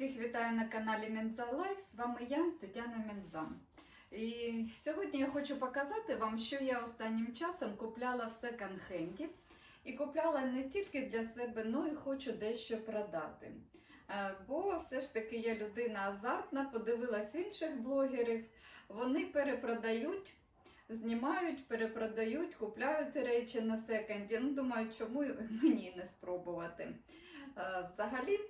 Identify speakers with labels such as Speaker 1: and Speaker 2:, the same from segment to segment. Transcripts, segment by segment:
Speaker 1: Всіх вітаю на каналі Менза Лайф. З вами я, Тетяна Менза. І сьогодні я хочу показати вам, що я останнім часом купляла в секонд-хенді. І купляла не тільки для себе, але й хочу дещо продати. Е, Бо все ж таки я людина азартна, подивилась інших блогерів. Вони перепродають, знімають, перепродають, купляють речі на секонді. Ну, думаю, чому мені не спробувати. Е, Взагалі.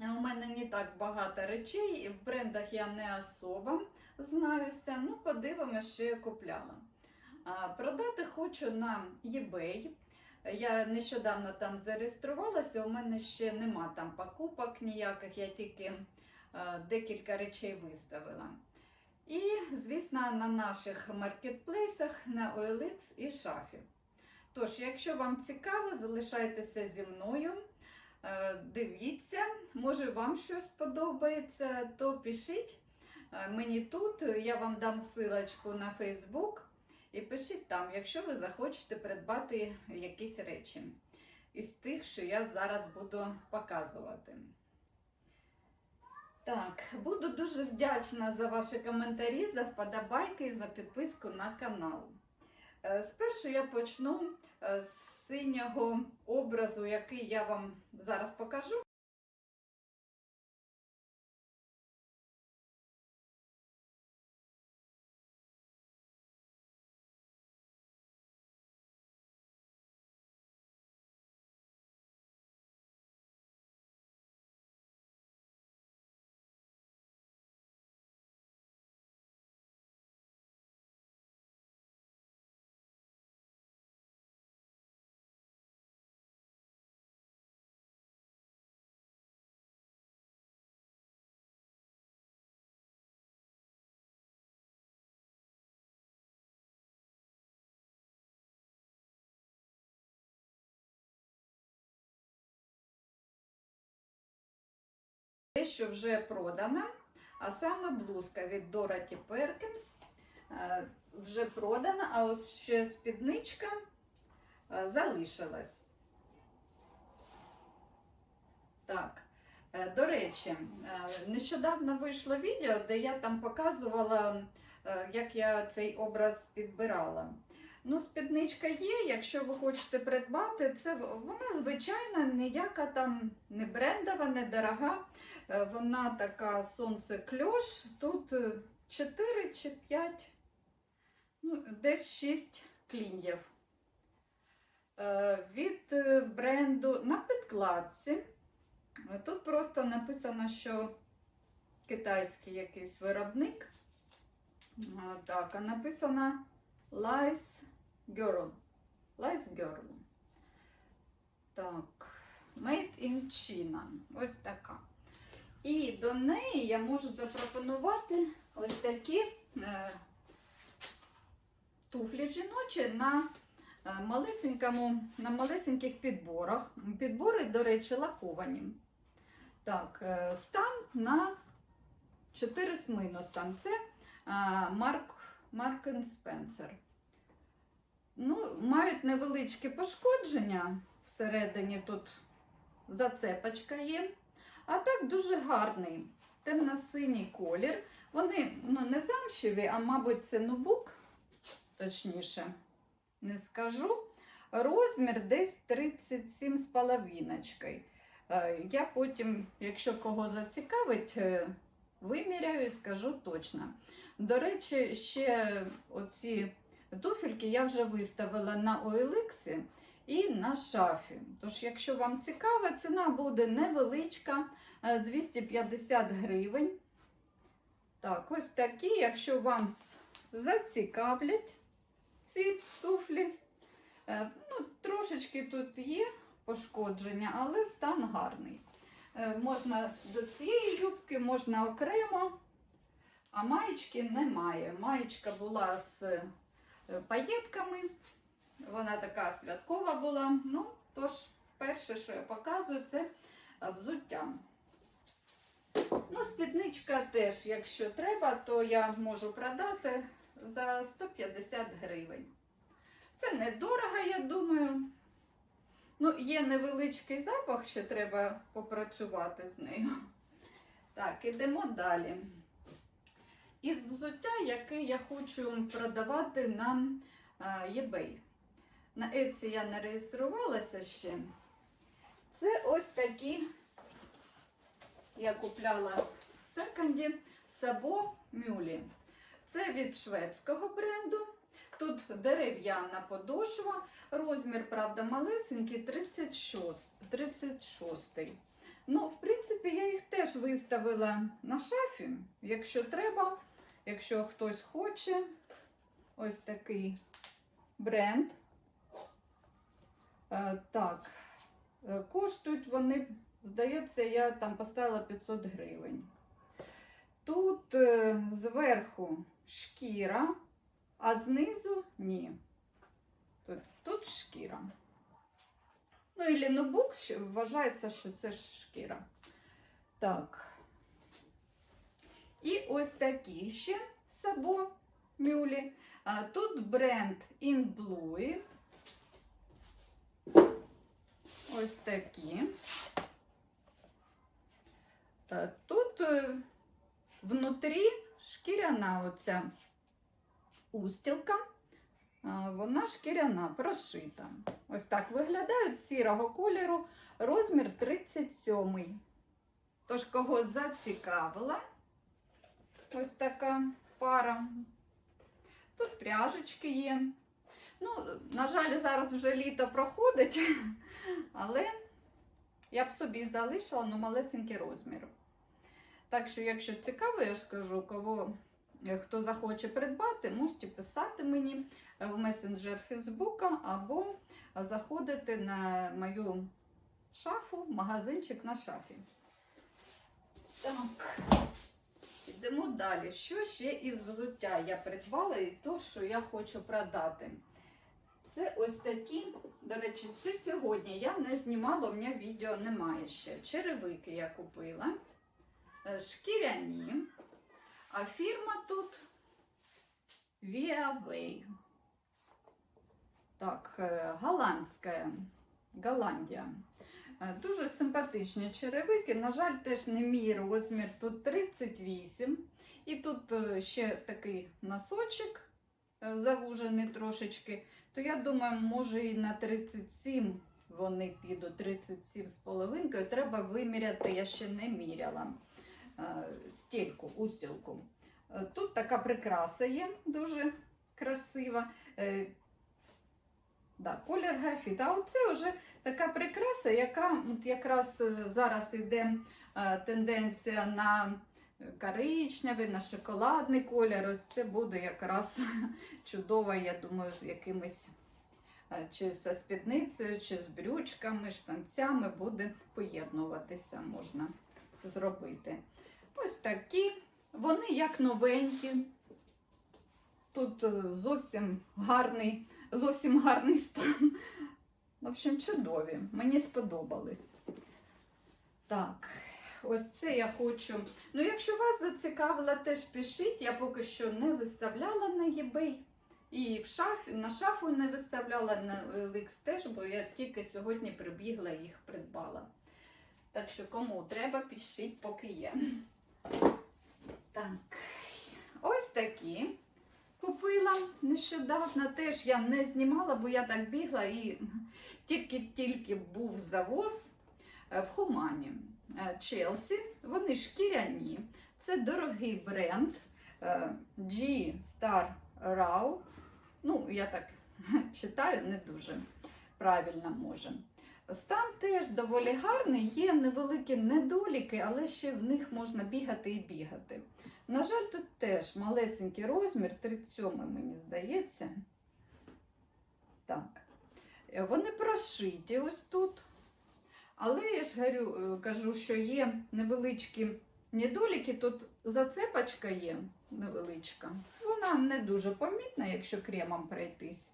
Speaker 1: У мене не так багато речей, і в брендах я не особо знаюся. Ну, подивимося, що я купляла. Продати хочу на eBay. Я нещодавно там зареєструвалася, у мене ще нема там покупок ніяких, я тільки декілька речей виставила. І, звісно, на наших маркетплейсах на OLX і шафі. Тож, якщо вам цікаво, залишайтеся зі мною. Е, Дивіться, може вам щось сподобається, то пишіть е, мені тут, я вам дам силочку на Facebook і пишіть там, якщо ви захочете придбати якісь речі із тих, що я зараз буду показувати. Так, буду дуже вдячна за ваші коментарі, за вподобайки і за підписку на канал. Е, Спершу я почну е, з синього образу, який я вам зараз покажу. Те, що вже продано, а саме блузка від Perkins е, вже продана, а ось ще спідничка е, залишилась. Так, е, до речі, е, нещодавно вийшло відео, де я там показувала, як я цей образ підбирала. Ну, спідничка є, якщо ви хочете придбати, це вона звичайна, ніяка там не брендова, не дорога. Е, Вона така сонце кльош. Тут 4 чи 5, ну, десь 6 клін'їв. Е, Від е, бренду на підкладці. Е, Тут просто написано, що китайський якийсь виробник. Так, а написано Lice Girl. Lice Girl. Так, Made in China. Ось така. І до неї я можу запропонувати ось такі е, туфлі жіночі на е, малесенькому, на малесеньких підборах. Підбори, до речі, лаковані. Так, е, стан на 4 з мінусом. Це е, Марк, Марк Спенсер. Ну, мають невеличкі пошкодження. Всередині тут зацепочка є. А так дуже гарний. Темно-синій колір. Вони ну, не замшеві, а, мабуть, це нубук, точніше, не скажу. Розмір десь 37 з половиночкою. Е, Я потім, якщо кого зацікавить, е, виміряю і скажу точно. До речі, ще оці туфельки я вже виставила на OLX і на шафі. Тож, якщо вам цікаво, ціна буде невеличка, е, 250 гривень. Так, ось такі, якщо вам зацікавлять ці туфлі. Е, Ну, трошечки тут є пошкодження, але стан гарний. Е, Можна до цієї юбки, можна окремо, а маєчки немає. Маєчка була з е, паєтками. Вона така святкова була. Ну, тож, перше, що я показую, це е, взуття. Ну, спідничка теж, якщо треба, то я можу продати за 150 гривень. Це недорого, я думаю. Ну, є невеличкий запах, ще треба попрацювати з нею. Так, ідемо далі. Із взуття, яке я хочу продавати на е, eBay. На Etsy я не реєструвалася ще. Це ось такі, я купляла в секонді Сабо Мюлі. Це від шведського бренду. Тут дерев'яна подошва, розмір, правда, малесенький, 36. 36. Ну, в принципі, я їх теж виставила на шафі, якщо треба, якщо хтось хоче. Ось такий бренд. Е, так, е, коштують вони, здається, я там поставила 500 гривень. Тут е, зверху шкіра, а знизу ні. Тут, тут шкіра. Ну, і лінобук вважається, що це шкіра. Так. І ось такі ще сабо мюлі. Тут бренд In Blue. Ось такі. Е, Тут е, внутрі шкіряна оця устілка. Вона шкіряна, прошита. Ось так виглядають сірого кольору, розмір 37. Тож, кого зацікавила, ось така пара. Тут пряжечки є. Ну, на жаль, зараз вже літо проходить, але я б собі залишила ну, малесенький розмір. Так що, якщо цікаво, я ж кажу, кого, е, хто захоче придбати, можете писати мені в месенджер Фейсбука або заходити на мою шафу, магазинчик на шафі. Так, йдемо далі. Що ще із взуття я придбала і то, що я хочу продати? Це ось такі, до речі, це сьогодні я не знімала, у мене відео немає ще. Черевики я купила. Е, Шкіряні. А фірма тут Viaway. Так, е, голландська, Голландія. Е, Дуже симпатичні черевики. На жаль, теж не мій розмір. Тут 38. І тут ще такий носочок завужений трошечки. То я думаю, може і на 37 вони підуть, 37 з половинкою. Треба виміряти, я ще не міряла е, стільку, устілку. Е, Тут така прикраса є, дуже красива. Е, Да, колір графіт. А оце вже така прикраса, яка от якраз зараз йде тенденція на коричневий, на шоколадний колір. Ось це буде якраз чудово, я думаю, з якимись е, чи зі спідницею, чи з брючками, штанцями буде поєднуватися, можна зробити. Ось такі. Вони як новенькі. Тут е, зовсім гарний, зовсім гарний стан. В общем, чудові. Мені сподобались. Так, ось це я хочу. Ну, якщо вас зацікавило, теж пишіть. Я поки що не виставляла на eBay. І в шафі, на шафу не виставляла на OLX теж, бо я тільки сьогодні прибігла і їх придбала. Так що, кому треба, пишіть, поки є. Так, ось такі купила нещодавно. Теж я не знімала, бо я так бігла і тільки-тільки був завоз е, в Хумані. Е, Челсі. Вони шкіряні. Це дорогий бренд е, G Star Raw. Ну, я так читаю, не дуже правильно може. Стан теж доволі гарний, є невеликі недоліки, але ще в них можна бігати і бігати. На жаль, тут теж малесенький розмір, 37 мені здається. Так. Е, Вони прошиті ось тут. Але я ж говорю, е, кажу, що є невеличкі недоліки. Тут зацепочка є невеличка. Вона не дуже помітна, якщо кремом пройтись.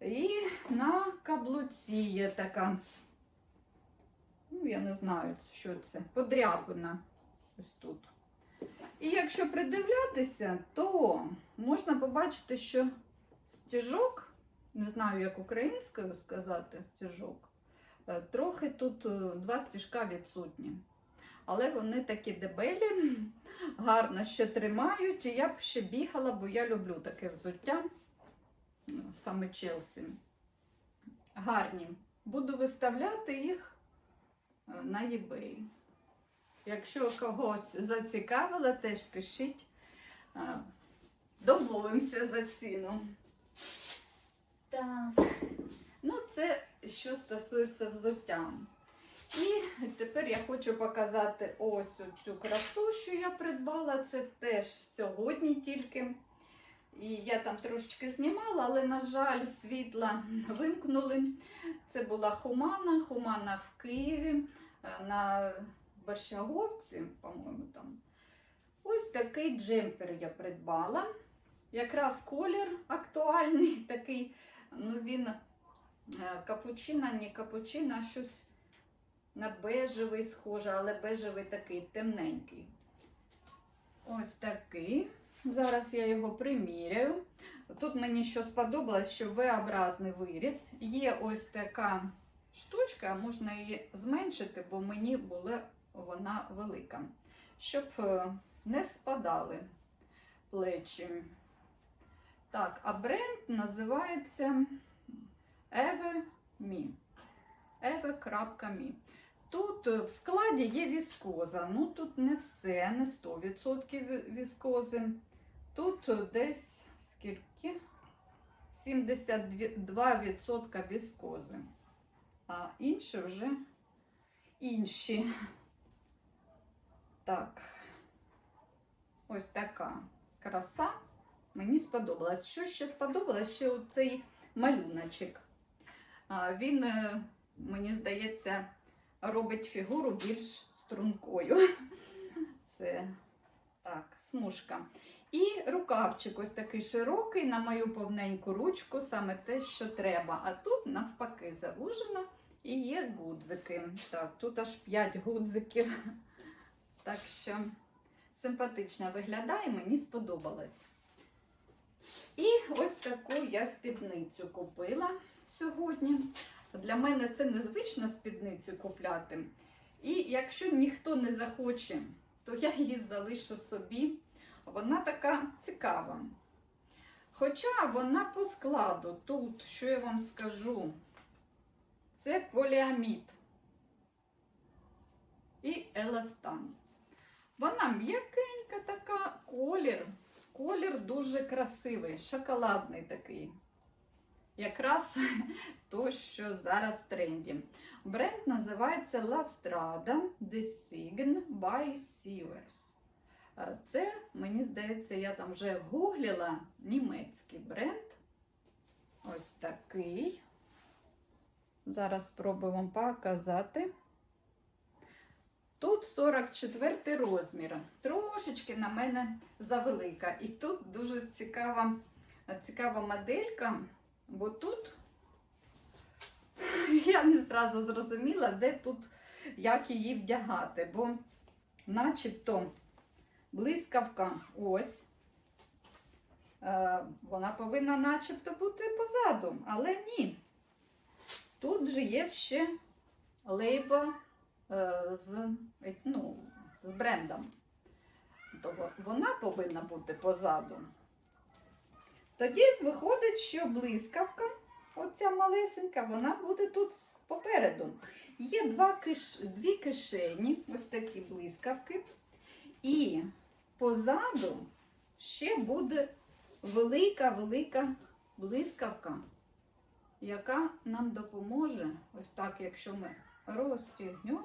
Speaker 1: І на каблуці є така, ну, я не знаю, що це, подряпина ось тут. І якщо придивлятися, то можна побачити, що стіжок, не знаю, як українською сказати стіжок, трохи тут е, два стіжка відсутні. але вони такі дебелі, гарно ще тримають. І я б ще бігала, бо я люблю таке взуття, саме Челсі. Гарні. Буду виставляти їх е, на eBay. Якщо когось зацікавило, теж пишіть. Е, Домовимося за ціну. Так. Ну, це що стосується взуття. І тепер я хочу показати ось цю красу, що я придбала. Це теж сьогодні тільки. І я там трошечки знімала, але, на жаль, світла вимкнули. Це була Хумана, Хумана в Києві е, на Борщаговці, по-моєму, там. Ось такий джемпер я придбала. Якраз колір актуальний такий. Ну, він капучино, не капучино, щось на бежевий схоже, але бежевий такий темненький. Ось такий. Зараз я його приміряю. Тут мені що сподобалось, що V-образний виріс. Є ось така штучка, можна її зменшити, бо мені була вона велика. Щоб е, не спадали плечі. Так, а бренд називається Eve.me. Eve.me. Тут е, в складі є віскоза. Ну тут не все, не 100% віскози. Тут е, десь скільки? 72% віскози. А інші вже інші. Так. Ось така краса. Мені сподобалась. Що ще сподобалось? Ще цей малюночок. Він, е, мені здається, робить фігуру більш стрункою. Це так, смужка. І рукавчик ось такий широкий на мою повненьку ручку, саме те, що треба. А тут навпаки завужено і є гудзики. Так, тут аж 5 гудзиків. Так що симпатично виглядає, мені сподобалось. І ось таку я спідницю купила сьогодні. Для мене це незвично спідницю купляти. І якщо ніхто не захоче, то я її залишу собі. Вона така цікава. Хоча вона по складу тут, що я вам скажу, це поліамід і еластан. Вона м'якенька така, колір. Колір дуже красивий, шоколадний такий. Якраз то, що зараз в тренді. Бренд називається La Strada Design by Sievers. Е, Це, мені здається, я там вже гуглила німецький бренд. Ось такий. Зараз спробую вам показати. Тут 44 розмір. Трошечки на мене завелика. І тут дуже цікава, цікава моделька, бо тут я не зразу зрозуміла, де тут, як її вдягати, бо начебто блискавка ось. Е, Вона повинна начебто бути позаду, але ні. Тут же є ще лейба е, з, ну, з брендом. То вона повинна бути позаду. Тоді виходить, що блискавка, оця малесенька, вона буде тут попереду. Є два киш... дві кишені, ось такі блискавки. І позаду ще буде велика-велика блискавка, яка нам допоможе, ось так, якщо ми розтягнемо,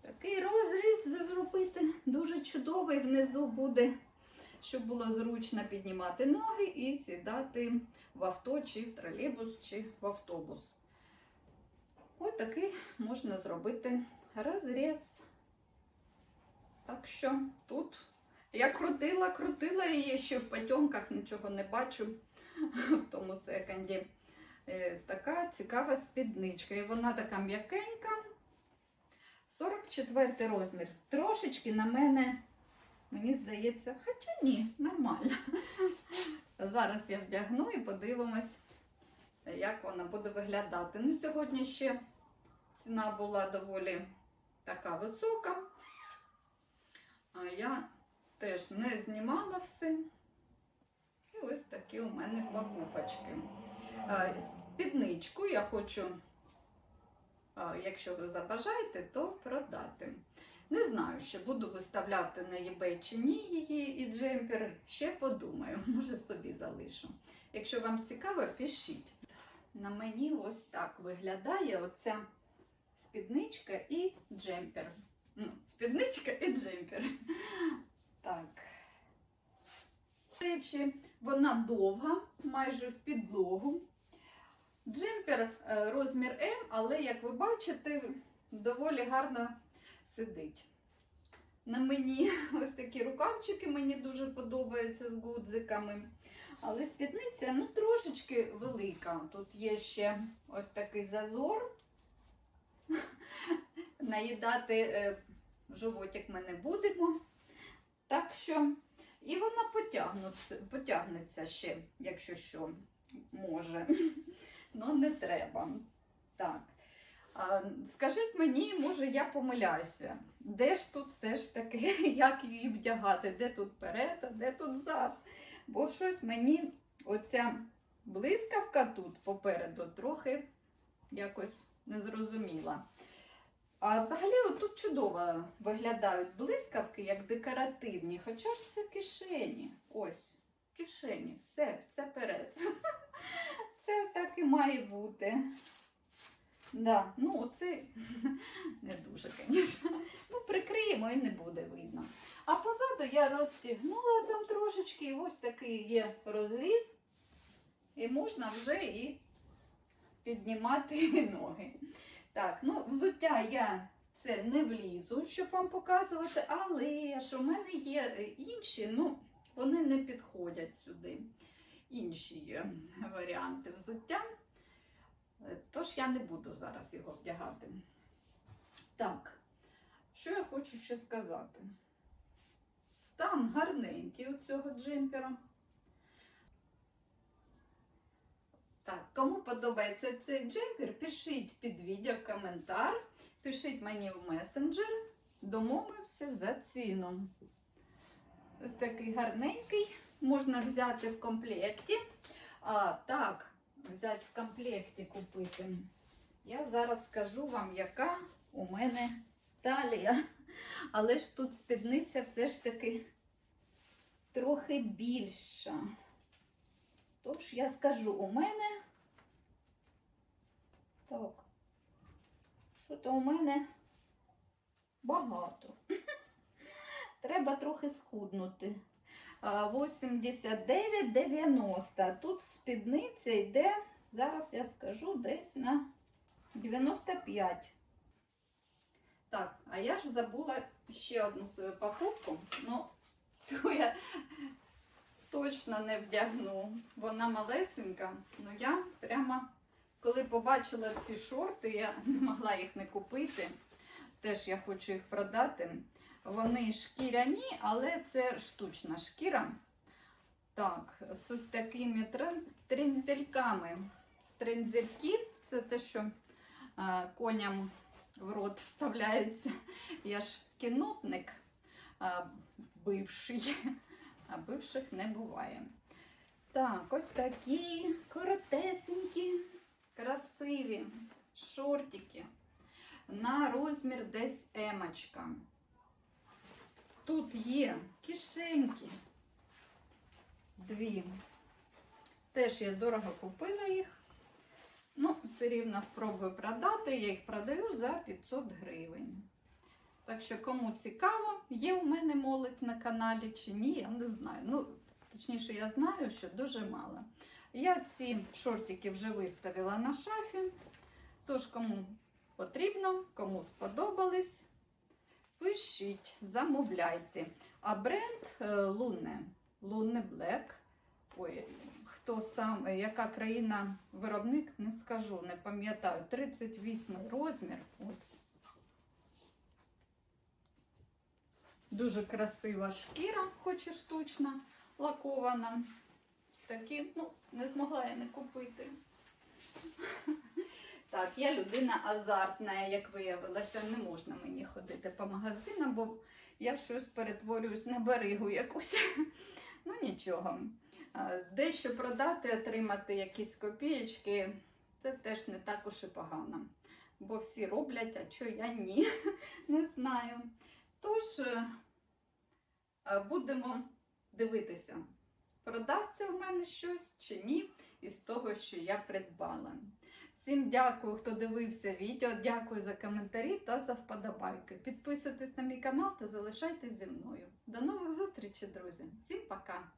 Speaker 1: такий розріз зробити, дуже чудовий внизу буде, щоб було зручно піднімати ноги і сідати в авто, чи в тролейбус, чи в автобус. Ось такий можна зробити розріз. Так що тут я крутила, крутила її ще в потьомках, нічого не бачу в тому секонді. Е, Така цікава спідничка. І вона така м'якенька. 44 розмір. Трошечки на мене, мені здається, хоча ні, нормально. Зараз я вдягну і подивимось, як вона буде виглядати. Ну, сьогодні ще ціна була доволі така висока. А я теж не знімала все. І ось такі у мене покупочки. А, Спідничку я хочу, якщо ви забажаєте, то продати. Не знаю, ще буду виставляти на eBay чи ні її і джемпер. Ще подумаю, може собі залишу. Якщо вам цікаво, пишіть. На мені ось так виглядає оця спідничка і джемпер. Ну, спідничка і джемпер. Так. До речі, вона довга, майже в підлогу. Джемпер е, розмір М, але, як ви бачите, доволі гарно сидить. На мені ось такі рукавчики мені дуже подобаються з гудзиками. Але спідниця ну, трошечки велика. Тут є ще ось такий зазор. Наїдати е, животик ми не будемо. Так що, і вона потягнеться ще, якщо що, може. Ну, не треба. Так. Скажіть мені, може, я помиляюся, де ж тут все ж таки, як її вдягати, де тут перед, а де тут зад? Бо щось мені оця блискавка тут попереду трохи якось не зрозуміла. А взагалі тут чудово виглядають блискавки як декоративні, хоча ж це кишені. Ось, кишені, все, це перед. Це так і має бути. Да, ну оце не дуже, звісно. Ну, прикриємо і не буде видно. А позаду я розтягнула там трошечки, і ось такий є розріз, і можна вже і піднімати ноги. Так, ну, взуття я це не влізу, щоб вам показувати, але ж у мене є інші, ну, вони не підходять сюди. Інші є варіанти взуття. Е, Тож я не буду зараз його вдягати. Так, що я хочу ще сказати? Стан гарненький у цього джемпера. Так, кому подобається цей джемпер, пишіть під відео коментар, пишіть мені в месенджер, домовимося за ціну. Ось такий гарненький, можна взяти в комплекті. А, так, взяти в комплекті купити. Я зараз скажу вам, яка у мене талія. Але ж тут спідниця все ж таки трохи більша. Тож я скажу, у мене. Так, що то у мене багато. Треба трохи схуднути. А, 89,90. Тут спідниця йде, зараз я скажу, десь на 95. Так, а я ж забула ще одну свою покупку. Ну, цю я точно не вдягну. Вона малесенька. Ну я прямо, коли побачила ці шорти, я не могла їх не купити. Теж я хочу їх продати. Вони шкіряні, але це штучна шкіра. Так, з ось такими тренз- трензельками. Трензельки це те, що а, коням в рот вставляється. Я ж кінотник бивший, а бивших не буває. Так, ось такі коротесенькі, красиві шортики на розмір десь емочка. Тут є кишеньки. Дві. Теж я дорого купила їх. Ну, все рівно спробую продати. Я їх продаю за 500 гривень. Так що, кому цікаво, є у мене молодь на каналі чи ні, я не знаю. Ну, точніше, я знаю, що дуже мало. Я ці шортики вже виставила на шафі. Тож, кому потрібно, кому сподобались, пишіть, замовляйте. А бренд е, Луне, Луне Блек. Ой, хто сам, е, яка країна виробник, не скажу, не пам'ятаю. 38 розмір. Ось. Дуже красива шкіра, хоч і штучна, лакована. Такі, ну, не змогла я не купити. Так. Я людина азартна, як виявилося, не можна мені ходити по магазинам, бо я щось перетворююсь на баригу якусь. Ну нічого. Дещо продати, отримати якісь копієчки, це теж не так уж і погано. Бо всі роблять, а що я ні, не знаю. Тож е, будемо дивитися, продасться в мене щось чи ні із того, що я придбала. Всім дякую, хто дивився відео. Дякую за коментарі та за вподобайки. Підписуйтесь на мій канал та залишайтесь зі мною. До нових зустрічей, друзі! Всім пока!